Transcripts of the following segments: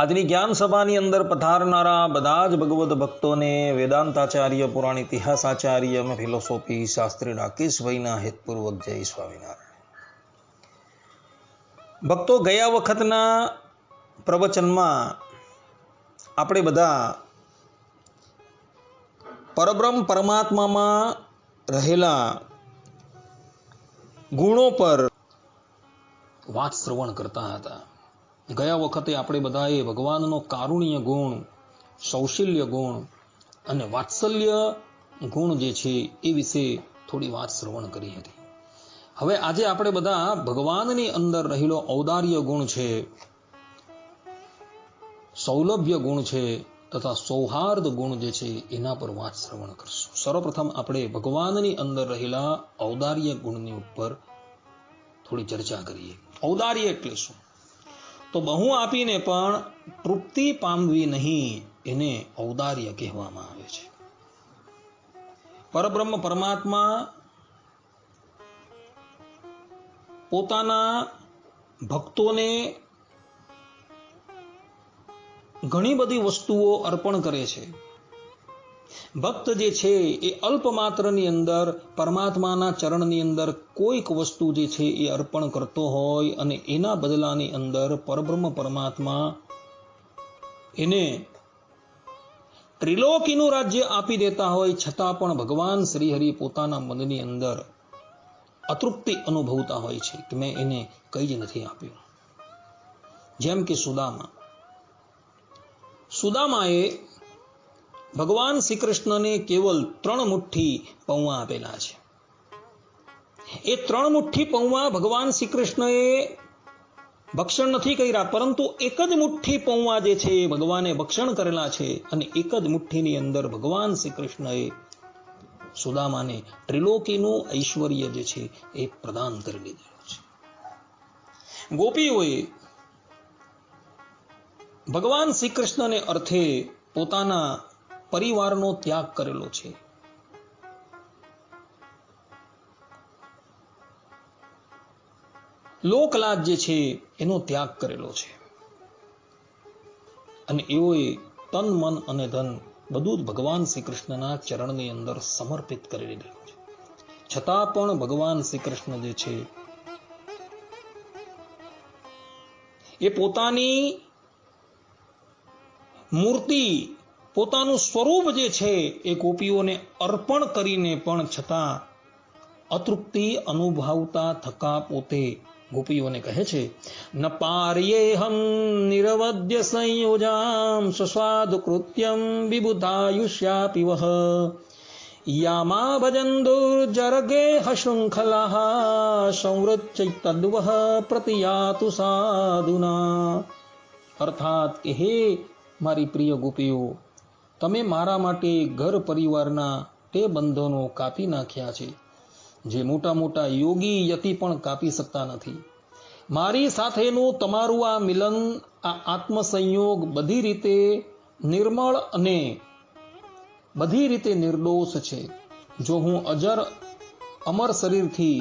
આજની જ્ઞાન સભાની અંદર પધારનારા બધા જ ભગવત ભક્તોને વેદાંતાચાર્ય, પુરાણ ઇતિહાસાચાર્ય અને ફિલોસોફી શાસ્ત્રી રાકેશભાઈના હેતપૂર્વક જય સ્વામિનારાયણ. ભક્તો, ગયા વખતના પ્રવચનમાં આપણે બધા પરબ્રહ્મ પરમાત્મામાં રહેલા ગુણો પર વાત શ્રવણ કરતા હતા. ગયા વખતે આપણે બધાએ ભગવાનનો કારુણ્ય ગુણ સૌશલ્ય ગુણ અને વાત્સલ્ય ગુણ જે છે એ વિશે થોડી વાત શ્રવણ કરી હતી. હવે આજે આપણે બધા ભગવાનની અંદર રહેલો ઔદાર્ય ગુણ છે, સૌલભ્ય ગુણ છે તથા સૌહાર્દ ગુણ જે છે એના પર વાત શ્રવણ કરશું. સર્વપ્રથમ આપણે ભગવાનની અંદર રહેલા ઔદાર્ય ગુણની ઉપર થોડી ચર્ચા કરીએ. ઔદાર્ય એટલે શું? તો બહુ આપીને પણ તૃપ્તિ પામવી નહીં એને ઔદાર્ય કહેવામાં આવે છે. પરબ્રહ્મ પરમાત્મા પોતાના ભક્તોને ઘણી બધી વસ્તુઓ અર્પણ કરે છે. ભક્ત જે છે એ અલ્પ માત્રની અંદર, પરમાત્માના ચરણની અંદર કોઈક વસ્તુ જે છે એ અર્પણ કરતો હોય અને એના બદલાની અંદર પરબ્રહ્મ પરમાત્મા એને ત્રિલોકીનું રાજ્ય આપી દેતા હોય, છતાં પણ ભગવાન શ્રીહરિ પોતાના મનની અંદર અતૃપ્તિ અનુભવતા હોય છે કે મેં એને કંઈ જ નથી આપ્યું. જેમ કે સુદામા. સુદામાએ ભગવાન શ્રી કૃષ્ણને કેવલ ત્રણ મુઠ્ઠી પૌવા આપેલા છે. એ ત્રણ મુઠ્ઠી પૌવા ભગવાન શ્રી કૃષ્ણએ ભક્ષણ નથી કર્યા, પરંતુ એક જ મુઠ્ઠી પૌવા જે છે ભગવાને ભક્ષણ કરેલા છે અને એક જ મુઠ્ઠીની અંદર ભગવાન શ્રી કૃષ્ણએ સુદામાને ત્રિલોકીનું ઐશ્વર્ય જે છે એ પ્રદાન કરી દીધેલું છે. ગોપીઓએ ભગવાન શ્રી કૃષ્ણને અર્થે પોતાના પરિવારનો ત્યાગ કરેલો છે. લોકલાજ જે છે, એનો ત્યાગ કરેલો છે. અને એઓએ તન, મન અને ધન બધું જ ભગવાન શ્રી કૃષ્ણના ચરણની અંદર સમર્પિત કરી દીધેલું છે. છતાં પણ ભગવાન શ્રી કૃષ્ણ જે છે, એ પોતાની મૂર્તિ પોતાનું સ્વરૂપ જે છે એ ગોપીઓને અર્પણ કરીને પણ છતાં અતૃપ્તિ અનુભવતા થકા પોતે ગોપીઓને કહે છે, ન પાર્યેહમ નિરવદ્ય સંયોજામ સ્વાદ કૃત્યમ વિબુધાયુષ્યા પીવહ યામા ભજંદુર્જરગે હશૃંખલા સંવૃચ્ચૈતદ્વહ પ્રતિયાતુ સાધુના। અર્થાત કે હે મારી પ્રિય ગોપીઓ તમે મારા માટે ઘર પરિવારના તે બંધનો કાપી નાખ્યા છે, જે મોટા મોટા યોગી યતિ પણ કાપી શકતા નથી. મારી સાથેનું તમારું આ મિલન, આ આત્મસંયોગ બધી રીતે નિર્મળ અને બધી રીતે નિર્દોષ છે. જો હું અજર અમર શરીરથી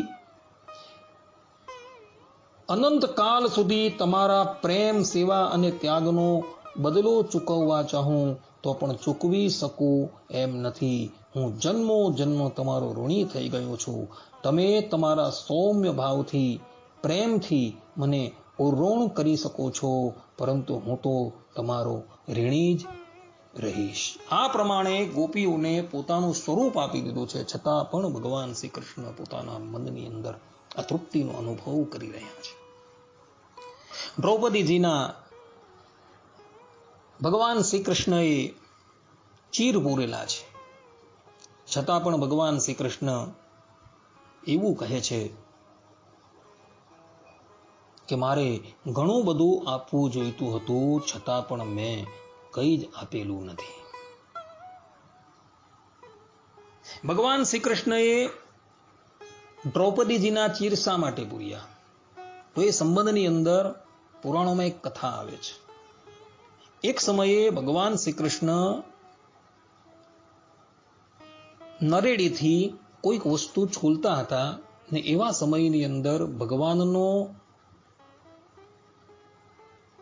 અનંત કાલ સુધી તમારા પ્રેમ, સેવા અને ત્યાગનો બદલો ચૂકવવા ચાહું તો પણ ચૂકવી શકું એમ નથી. હું જન્મો જન્મ તમારો ઋણી થઈ ગયો છું. તમે તમારા સૌમ્ય ભાવથી, પ્રેમથી મને ઉર્રોણ કરી શકો છો. પરંતુ હું તો તમારો ઋણી જ રહીશ. આ પ્રમાણે ગોપીઓને પોતાનું સ્વરૂપ આપી દીધું છે. છતાં પણ ભગવાન શ્રી કૃષ્ણ પોતાના મનની અંદર અતૃપ્તિનો અનુભવ કરી રહ્યા છે. દ્રૌપદીજીના ભગવાન શ્રી કૃષ્ણએ ચીર પૂરેલા છે. છતાં પણ ભગવાન શ્રી કૃષ્ણ એવું કહે છે કે મારે ઘણું બધું આપવું જોઈતું હતું, છતાં પણ મેં કંઈ જ આપેલું નથી. ભગવાન શ્રી કૃષ્ણએ દ્રૌપદીજીના ચીર શા માટે પૂર્યા? તો એ સંબંધની અંદર પુરાણોમાં એક કથા આવે છે. એક સમયે ભગવાન શ્રી કૃષ્ણ નરેડીથી કોઈક વસ્તુ છોલતા હતા ને એવા સમયની અંદર ભગવાનનો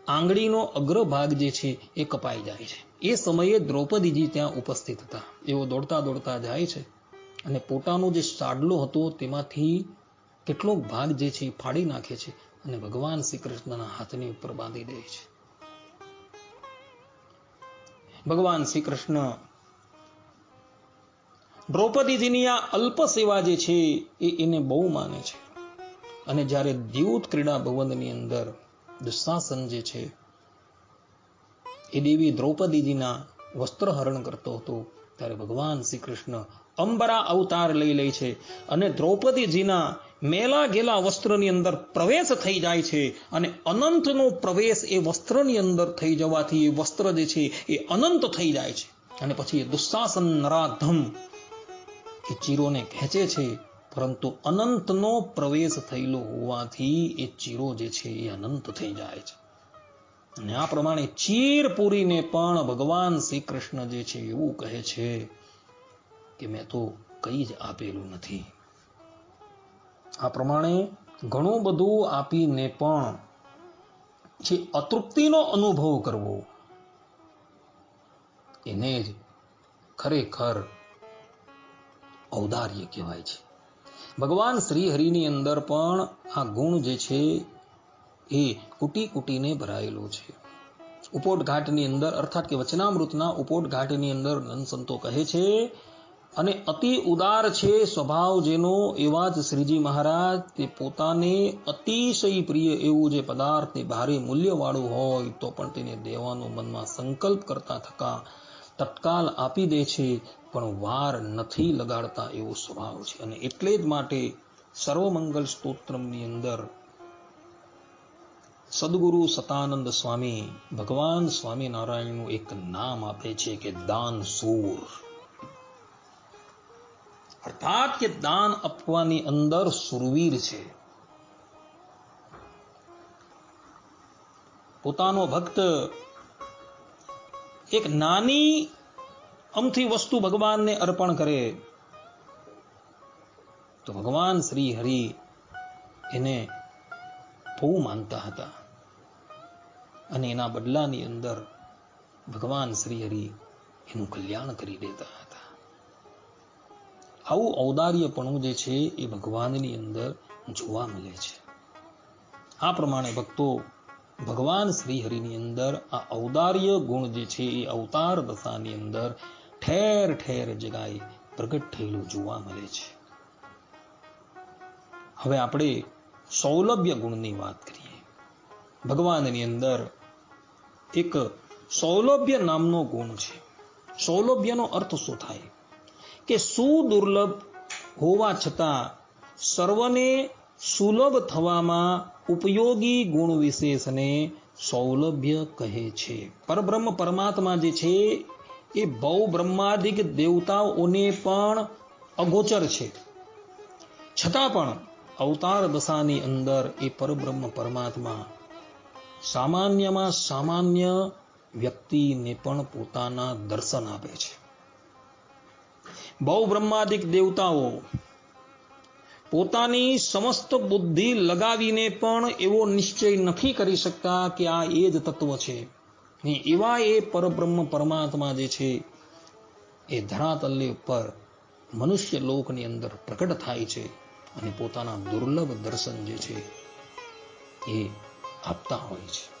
આંગળીનો અગ્રભાગ જે છે એ કપાઈ જાય છે. એ સમયે દ્રૌપદીજી ત્યાં ઉપસ્થિત હતા. એઓ દોડતા દોડતા જાય છે અને પોતાનો જે સાડલો હતો તેમાંથી કેટલોક ભાગ જે છે એ ફાડી નાખે છે અને ભગવાન શ્રી કૃષ્ણના હાથની ઉપર બાંધી દે છે. ભગવાન શ્રી કૃષ્ણ દ્રૌપદીજીની આ અલ્પ સેવા જે છે, એ એને બહુ માને છે. અને જ્યારે દ્યુત ક્રીડા ભવનની અંદર દુશાસન જે છે, એ દેવી દ્રૌપદીજીના વસ્ત્ર હરણ કરતો હતો, ત્યારે ભગવાન શ્રી કૃષ્ણ અંબરા અવતાર લઈ લે છે. અને દ્રૌપદીજીના મેલા ગેલા વસ્ત્રની અંદર પ્રવેશ થઈ જાય છે અને અનંતનો પ્રવેશ એ વસ્ત્રની અંદર થઈ જવાથી એ વસ્ત્ર જે છે એ અનંત થઈ જાય છે. અને પછી એ દુઃશાસન નરાધમ એ ચીરોને ખેંચે છે, પરંતુ અનંતનો પ્રવેશ થયેલો હોવાથી એ ચીરો જે છે એ અનંત થઈ જાય છે. અને આ પ્રમાણે ચીર પૂરીને પણ ભગવાન શ્રી કૃષ્ણ જે છે એવું કહે છે કે મેં તો કંઈ જ આપેલું નથી. આ પ્રમાણે ઘણું બધું આપીને પણ જે અતૃપ્તિનો અનુભવ કરવો, એને જ ખરેખર ઔદાર્ય કહેવાય છે. ભગવાન શ્રી હરિની અંદર પણ આ ગુણ જે છે એ કુટી કુટીને ભરાયેલો છે. ઉપોટ ઘાટની અંદર અર્થાત કે વચનામૃતના ઉપોટ ઘાટની અંદર સંતો કહે છે અને અતિ ઉદાર છે સ્વભાવ જેનો એવા જ શ્રીજી મહારાજ, તે પોતાને અતિશય પ્રિય એવું જે પદાર્થ તે ભારે મૂલ્યવાળું હોય તો પણ તેને દેવાનો મનમાં સંકલ્પ કરતા થકા તત્કાલ આપી દે છે, પણ વાર નથી લગાડતા એવો સ્વભાવ છે. અને એટલે જ માટે સર્વમંગલ સ્તોત્રમની અંદર સદગુરુ સતાનંદ સ્વામી ભગવાન સ્વામિનારાયણનું એક નામ આપે છે કે દાન સૂર અર્થાત કે દાન આપવાની અંદર સુરવીર છે. પોતાનો ભક્ત એક નાની અમથી વસ્તુ ભગવાનને અર્પણ કરે, તો ભગવાન શ્રી હરિ એને બહુ માનતા હતા. અને એના બદલાની અંદર ભગવાન શ્રી હરિ એનું કલ્યાણ કરી દેતા. આવું ઔદાર્યપણું જે છે એ ભગવાનની અંદર જોવા મળે છે. આ પ્રમાણે ભક્તો ભગવાન શ્રી હરિની અંદર આ ઔદાર્ય ગુણ જે છે એ અવતાર દશાની અંદર ઠેર ઠેર જગાએ પ્રગટ થયેલું જોવા મળે છે. હવે આપણે સૌલભ્ય ગુણની વાત કરીએ. ભગવાનની અંદર એક સૌલભ્ય નામનો ગુણ છે. સૌલભ્યનો અર્થ શું થાય? કે સુદુર્લભ હોવા છતાં સર્વને સુલભ થવામાં ઉપયોગી ગુણ વિશેષને સૌલભ્ય કહે છે. પરબ્રહ્મ પરમાત્મા જે છે, એ બહુ બ્રહ્માદિક દેવતાઓને પણ અગોચર છે. છતાં પણ અવતાર દશાની અંદર એ પરબ્રહ્મ પરમાત્મા સામાન્યમાં સામાન્ય વ્યક્તિને પણ પોતાના દર્શન આપે છે. બહુ બ્રહ્માદિક દેવતાઓ. પોતાની સમસ્ત બુદ્ધિ લગાવીને પણ એવો નિશ્ચય નથી કરી શકતા કે આ એ જ તત્વ છે. ને એવા એ પરબ્રહ્મ પરમાત્મા જે છે, એ ધરાતલ્ય ઉપર મનુષ્ય લોકની અંદર પ્રગટ થાય છે અને પોતાના દુર્લભ દર્શન જે છે, એ આપતા હોય છે.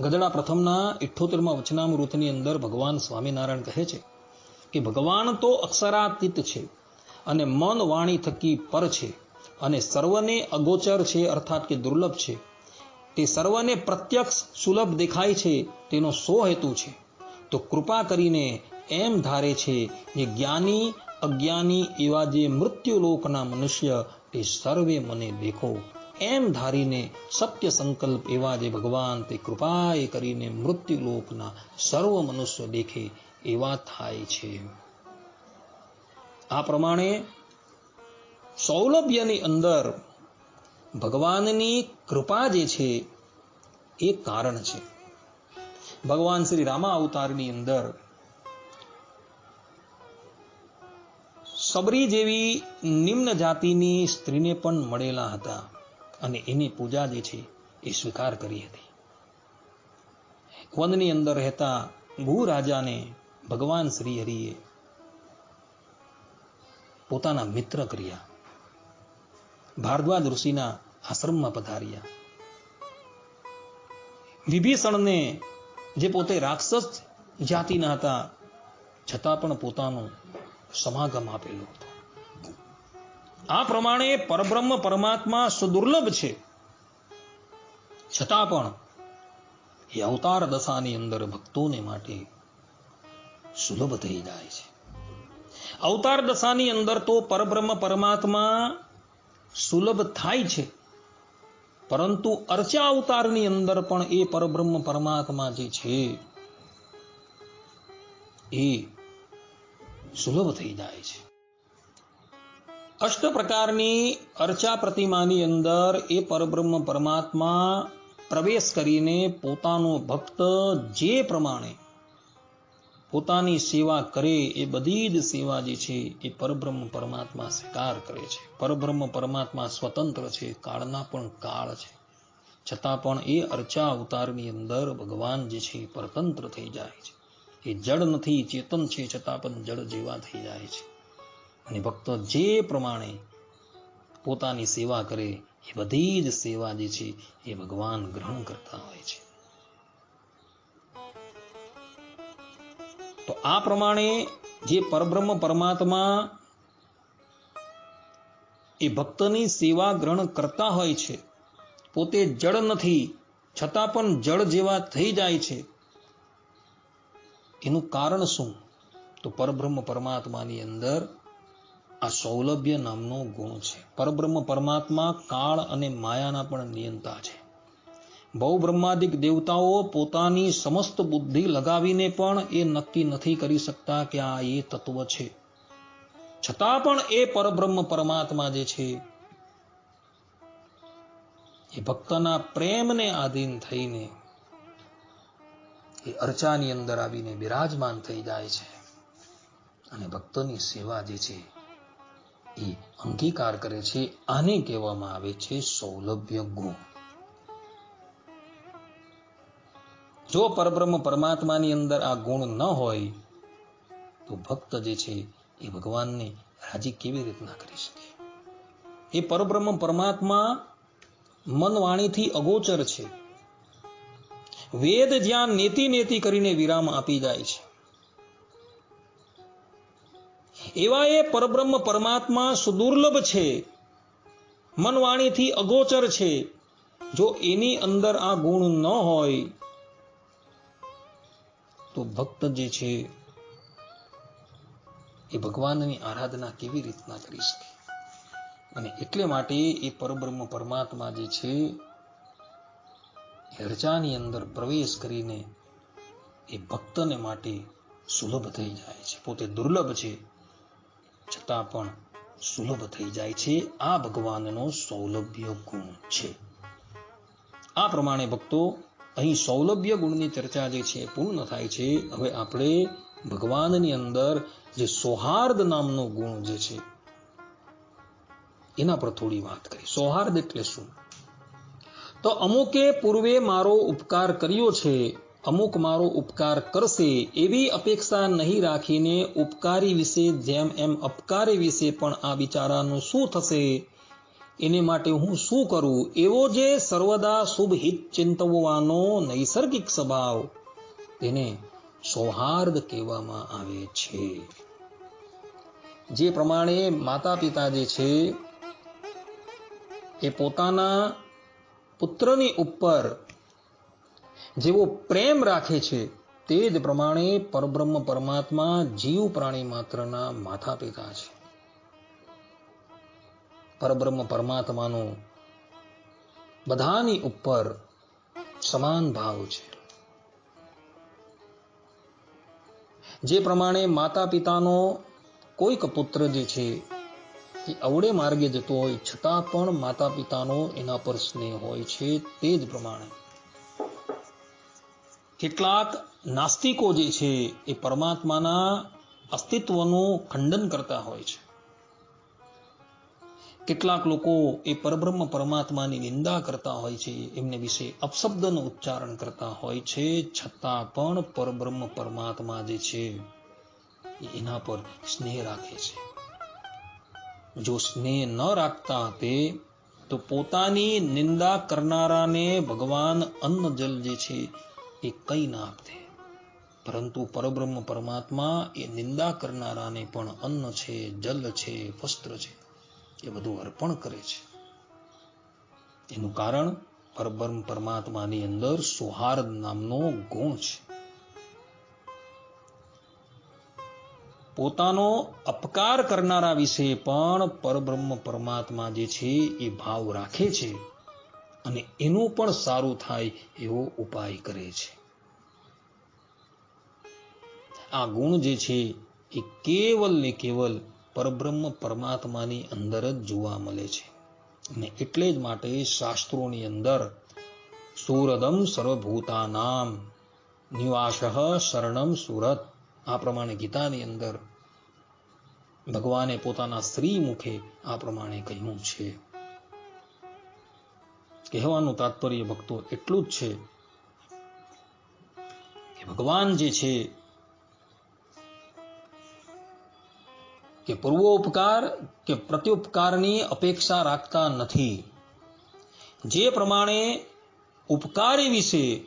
ગદડા પ્રથમના ઇઠ્ઠોતેરમાં વચનામૃતની અંદર ભગવાન સ્વામિનારાયણ કહે છે કે, ભગવાન તો અક્ષરાતીત છે અને મન વાણી થકી પર છે અને સર્વને અગોચર છે અર્થાત કે દુર્લભ છે. તે સર્વને પ્રત્યક્ષ સુલભ દેખાય છે, તેનો સો હેતુ છે. તો કૃપા કરીને એમ ધારે છે કે જ્ઞાની, અજ્ઞાની એવા જે મૃત્યુલોકના મનુષ્ય, તે સર્વે મને દેખો. એમ ધારીને સત્ય સંકલ્પ એવા જે ભગવાન તે કૃપાએ કરીને મૃત્યુલોકના સર્વ મનુષ્ય દેખે એવા થાય છે. આ પ્રમાણે સૌલભ્યની અંદર ભગવાનની કૃપા જે છે એ કારણ છે. ભગવાન શ્રી રામા અવતારની અંદર સબરી જેવી નિમ્ન જાતિની સ્ત્રીને પણ મળેલા હતા. અને એની પૂજા જે છે એ સ્વીકાર કરી હતી. વનની અંદર રહેતા ભૂ રાજાને ભગવાન શ્રી હરિએ પોતાના મિત્ર કર્યા. ભારદ્વાજ ઋષિના આશ્રમમાં પધાર્યા. વિભીષણને જે પોતે રાક્ષસ જાતિના હતા, છતાં પણ પોતાનું સમાગમ આપેલો હતો. આ પ્રમાણે પરબ્રહ્મ પરમાત્મા સુદુર્લભ છે. છતાં પણ એ અવતાર દશાની અંદર ભક્તોને માટે સુલભ થઈ જાય છે. અવતાર દશાની અંદર તો પરબ્રહ્મ પરમાત્મા સુલભ થાય છે. પરંતુ અર્ચા અવતારની અંદર પણ એ પરબ્રહ્મ પરમાત્મા જે છે, એ સુલભ થઈ જાય છે. અષ્ટ પ્રકારની અર્ચા પ્રતિમાની અંદર એ પરબ્રહ્મ પરમાત્મા પ્રવેશ કરીને પોતાનો ભક્ત જે પ્રમાણે પોતાની સેવા કરે એ બધી જ સેવા જે છે એ પરબ્રહ્મ પરમાત્મા સ્વીકાર કરે છે. પરબ્રહ્મ પરમાત્મા સ્વતંત્ર છે, કાળના પણ કાળ છે. છતાં પણ એ અર્ચા અવતારની અંદર ભગવાન જે છે પરતંત્ર થઈ જાય છે. એ જડ નથી, ચેતન છે છતાં પણ જડ જેવા થઈ જાય છે. અને ભક્ત જે પ્રમાણે પોતાની સેવા કરે, એ બધી જ સેવા જે છે, એ ભગવાન ગ્રહણ કરતા હોય છે. તો આ પ્રમાણે જે પરબ્રહ્મ પરમાત્મા એ ભક્તની સેવા ગ્રહણ કરતા હોય છે, પોતે જળ નથી, છતાં પણ જળ જેવા થઈ જાય છે, એનું કારણ શું? તો પરબ્રહ્મ પરમાત્માની અંદર આ સૌલભ્ય નામનો ગુણ છે. પરબ્રહ્મ પરમાત્મા કાળ અને માયાના પણ નિયંતા છે. બહુ બ્રહ્માદિક દેવતાઓ પોતાની સમસ્ત બુદ્ધિ લગાવીને પણ એ નક્કી નથી કરી શકતા કે આ એ તત્વ છે. છતાં પણ એ પરબ્રહ્મ પરમાત્મા જે છે, એ ભક્તના પ્રેમને આધીન થઈને એ અર્ચાની અંદર આવીને બિરાજમાન થઈ જાય છે. અને ભક્તની સેવા જે છે એ અંગીકાર કરે છે, આને કહેવામાં આવે છે સૌલભ્ય ગુણ. જો પરબ્રહ્મ પરમાત્માની અંદર આ ગુણ ન હોય, તો ભક્ત જે છે એ ભગવાનને રાજી કેવી રીતના કરી શકે? એ પરબ્રહ્મ પરમાત્મા મન વાણીથી અગોચર છે. વેદ જ્યાં નેતિ નેતિ કરીને વિરામ આપી જાય છે એવા એ પરબ્રહ્મ પરમાત્મા સુદુર્લભ છે. મનવાણીથી અગોચર છે. જો એની અંદર આ ગુણ ન હોય, તો ભક્ત જે છે, એ ભગવાનની આરાધના કેવી રીતના કરી શકે? અને એટલે માટે એ પરબ્રહ્મ પરમાત્મા જે છે, એ અંદર પ્રવેશ કરીને એ ભક્તને માટે સુલભ થઈ જાય છે. પોતે દુર્લભ છે. છતાં પણ સુલભ થઈ જાય છે. આ ભગવાનનો સૌલભ્ય ગુણ છે. આ પ્રમાણે ભક્તો, અહીં સૌલભ્ય ગુણની ચર્ચા જે છે પૂર્ણ થાય છે. હવે આપણે ભગવાનની અંદર જે સૌહાર્દ નામનો ગુણ જે છે, એના પર થોડી વાત કરી. સૌહાર્દ એટલે શું? તો અમુકે પૂર્વે મારો ઉપકાર કર્યો છે. અમુક મારો ઉપકાર કરશે એવી અપેક્ષા નહીં રાખીને ઉપકારી વિશે જેમ એમ અપકારી વિશે પણ આ બિચારાનું શું થશે? એને માટે હું શું કરું? એવો જે સર્વદા શુભ હિત ચિંતવવાનો નૈસર્ગિક સ્વભાવ તેને સૌહાર્દ કહેવામાં આવે છે. જે પ્રમાણે માતા પિતા જે છે, એ પોતાના પુત્રની ઉપર જેવો પ્રેમ રાખે છે, તે જ પ્રમાણે પરબ્રહ્મ પરમાત્મા જીવ પ્રાણી માત્રના માતા પિતા છે. પરબ્રહ્મ પરમાત્માનો બધાની ઉપર સમાન ભાવ છે. જે પ્રમાણે માતા પિતાનો કોઈક પુત્ર જે છે, એ અવળે માર્ગે જતો હોય છતાં પણ માતા પિતાનો એના પર સ્નેહ હોય છે, તે જ પ્રમાણે. કેટલાક નાસ્તિકો જે છે એ પરમાત્માના અસ્તિત્વનું ખંડન કરતા હોય છે. કેટલાક લોકો એ પરબ્રહ્મ પરમાત્માની નિંદા કરતા હોય છે, એમને વિશે અપશબ્દનું ઉચ્ચારણ કરતા હોય છે, છતાં પણ પરબ્રહ્મ પરમાત્મા જે છે એના પર સ્નેહ રાખે છે. જો સ્નેહ ન રાખતા તે, તો પોતાની નિંદા કરનારાને ભગવાન અન્ન જલ જે છે એ કઈ ના આપતે પરંતુ પરબ્રહ્મ પરમાત્મા એ નિંદા કરનારાને પણ અન્ન છે, જલ છે, વસ્ત્ર છે, એ બધું અર્પણ કરે છે. એનું કારણ પરબ્રહ્મ પરમાત્માની અંદર સૌહાર્દ નામનો ગુણ છે. પોતાનો અપકાર કરનારા વિશે પણ પરબ્રહ્મ પરમાત્મા જે છે એ ભાવ રાખે છે. અને એનું પણ સારું થાય એવો ઉપાય કરે છે. આ ગુણ જે છે એ કેવલ ને કેવલ પરબ્રહ્મ પરમાત્માની અંદર જ જોવા મળે છે. અને એટલે જ માટે શાસ્ત્રોની અંદર સુરદમ સર્વભૂતાનામ નિવાસઃ શરણમ સુરત. આ પ્રમાણે ગીતાની અંદર ભગવાને પોતાના સ્ત્રી મુખે આ પ્રમાણે કહ્યું છે. કહેવાનું તાત્પર્ય ભક્તો એટલું જ છે કે ભગવાન જે છે કે પૂર્વોપકાર કે પ્રત્યુપકારની અપેક્ષા રાખતા નથી. જે પ્રમાણે ઉપકારી વિશે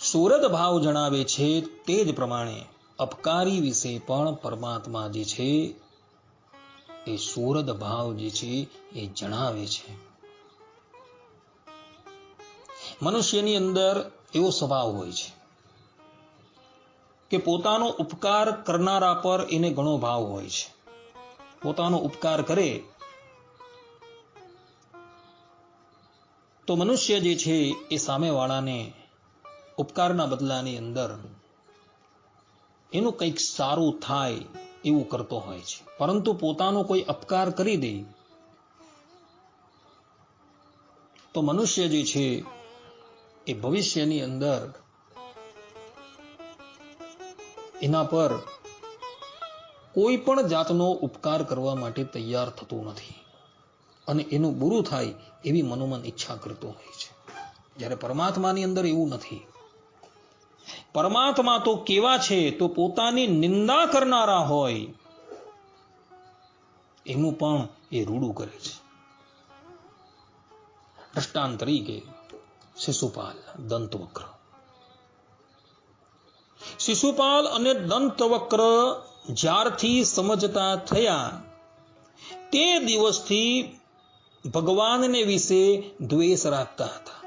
સુરદ ભાવ જણાવે છે તે જ પ્રમાણે અપકારી વિશે પણ પરમાત્મા જે છે એ સુરદ ભાવ જે છે એ જણાવે છે. મનુષ્યની અંદર એવો સ્વભાવ હોય છે કે પોતાનો ઉપકાર કરનારા પર એને ઘણો ભાવ હોય છે. પોતાનો ઉપકાર કરે તો મનુષ્ય જે છે એ સામેવાળાને ઉપકારના બદલાની અંદર એનું કંઈક સારું થાય એવું કરતો હોય છે. પરંતુ પોતાનો કોઈ અપકાર કરી દે તો મનુષ્ય જે છે એ ભવિષ્યની અંદર એના પર કોઈ પણ જાતનો ઉપકાર કરવા માટે તૈયાર થતું નથી. અને એનું બુરું થાય એવી મનોમન ઈચ્છા કરતો હોય છે. જ્યારે પરમાત્માની અંદર એવું નથી. પરમાત્મા તો કેવા છે તો પોતાની નિંદા કરનારા હોય. એનું પણ એ રૂડું કરે છે. દ્રષ્ટાંત તરીકે શિશુપાલ, દંતવક્ર. શિશુપાલ અને દંતવક્ર જ્યારથી સમજતા થયા, તે દિવસથી ભગવાનને વિશે દ્વેષ રાખતા હતા.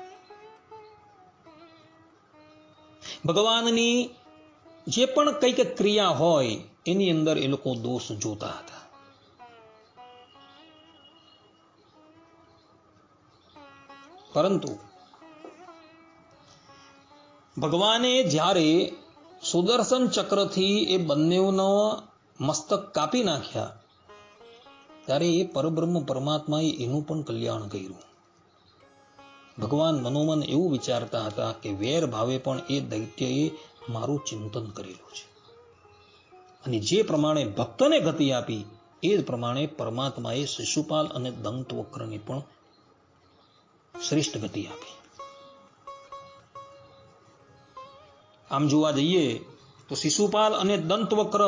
ભગવાનની જે પણ કંઈક ક્રિયા હોય, એની અંદર એ લોકો દોષ જોતા હતા. પરંતુ ભગવાને જ્યારે સુદર્શન ચક્રથી એ બંનેઓનો મસ્તક કાપી નાખ્યા, ત્યારે એ પરબ્રહ્મ પરમાત્માએ એનું પણ કલ્યાણ કર્યું. ભગવાન મનોમન એવું વિચારતા હતા કે વેર ભાવે પણ એ દૈત્યએ મારું ચિંતન કરેલું છે. અને જે પ્રમાણે ભક્તને ગતિ આપી, એ જ પ્રમાણે પરમાત્માએ શિશુપાલ અને દંતવક્રને પણ શ્રેષ્ઠ ગતિ આપી. આમ જોવા જઈએ તો શિશુપાલ અને દંતવક્ર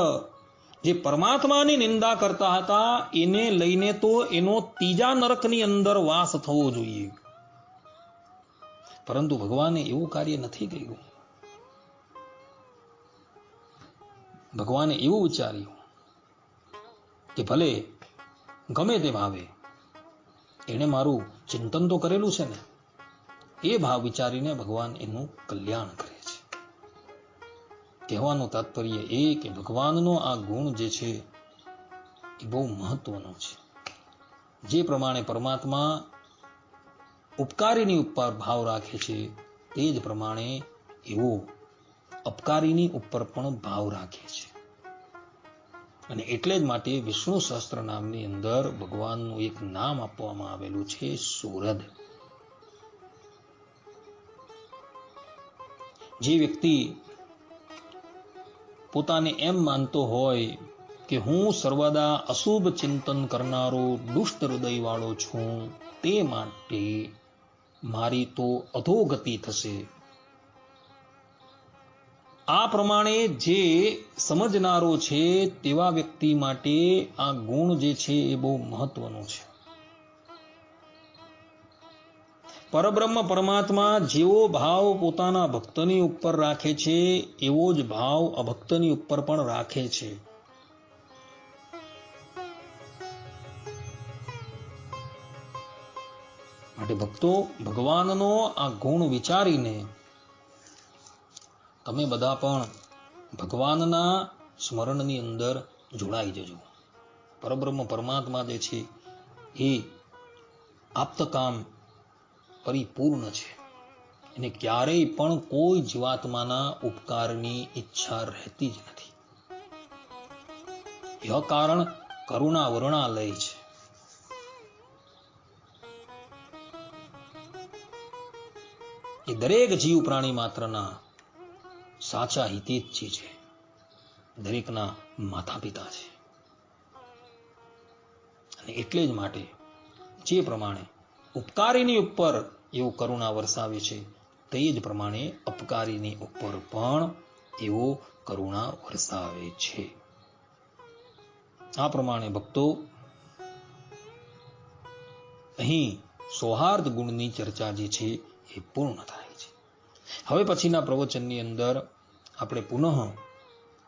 જે પરમાત્માની નિંદા કરતા હતા, એને લઈને તો એનો ત્રીજા નરકની અંદર વાસ થવો જોઈએ. પરંતુ ભગવાને એવું કાર્ય નથી કર્યું. ભગવાને એવું વિચાર્યું કે ભલે ગમે તે ભાવે એણે મારું ચિંતન તો કરેલું છે ને, એ ભાવ વિચારીને ભગવાન એનું કલ્યાણ કરે. કહેવાનું તાત્પર્ય એ કે ભગવાનનો આ ગુણ જે છે, એ બહુ મહત્વનો છે. જે પ્રમાણે પરમાત્મા ઉપકારીની ઉપર ભાવ રાખે છે, તે જ પ્રમાણે એવો અપકારીની ઉપર પણ ભાવ રાખે છે. અને એટલે જ માટે વિષ્ણુ સહસ્ત્ર નામની અંદર ભગવાનનું એક નામ આપવામાં આવેલું છે સુરદ. જે વ્યક્તિ પોતાને એમ માનતો હોય કે હું સર્વદા અશુભ ચિંતન કરનારો દુષ્ટ હૃદયવાળો છું તે માટે મારી તો અધોગતિ થશે. આ પ્રમાણે જે સમજનારો છે તેવા વ્યક્તિ માટે આ ગુણ જે છે એ બહુ મહત્વનો છે. પરબ્રહ્મ પરમાત્મા જેવો ભાવ પોતાના ભક્તની ઉપર રાખે છે, એવો જ ભાવ અભક્તની ઉપર પણ રાખે છે. માટે ભક્તો, ભગવાનનો આ ગુણ વિચારીને તમે બધા પણ ભગવાનના સ્મરણની અંદર જોડાઈ જજો. પરબ્રહ્મ પરમાત્મા જે છે, એ આપ્તકામ પરિપૂર્ણ છે. એને ક્યારેય પણ કોઈ જીવાત્માના ઉપકારની ઈચ્છા રહેતી જ નથી. કારણ કરુણા વરુણાલય છે. એ દરેક જીવ પ્રાણી માત્રના સાચા હિતેચ્છી છે. દરેકના માતા પિતા છે. અને એટલે જ માટે જે પ્રમાણે ઉપકારીની ઉપર એવો કરુણા વરસાવે છે. તે જ પ્રમાણે અપકારીની ઉપર પણ એવો કરુણા વરસાવે છે. આ પ્રમાણે ભક્તો, અહીં સૌહાર્દ ગુણની ચર્ચા જે છે એ પૂર્ણ થાય છે. હવે પછીના પ્રવચનની અંદર આપણે પુનઃ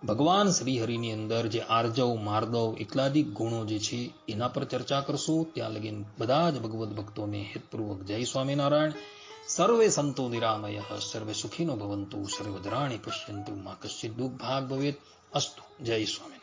ભગવાન શ્રી હરિની અંદર જે આર્જવ, માર્દવ એટલાદિક ગુણો જે છે, એના પર ચર્ચા કરશું, ત્યાં લગીન બધા જ ભગવદ્ ભક્તોને હેતપૂર્વક જય સ્વામિનારાયણ. સર્વે સંતો નિરામય, સર્વે સુખીનો ભવંતુ સર્વધરાણી પશ્યંતુ, મા કશ્ચિત દુઃખ ભાગ ભવેત. અસ્તુ, જય સ્વામિનારાયણ.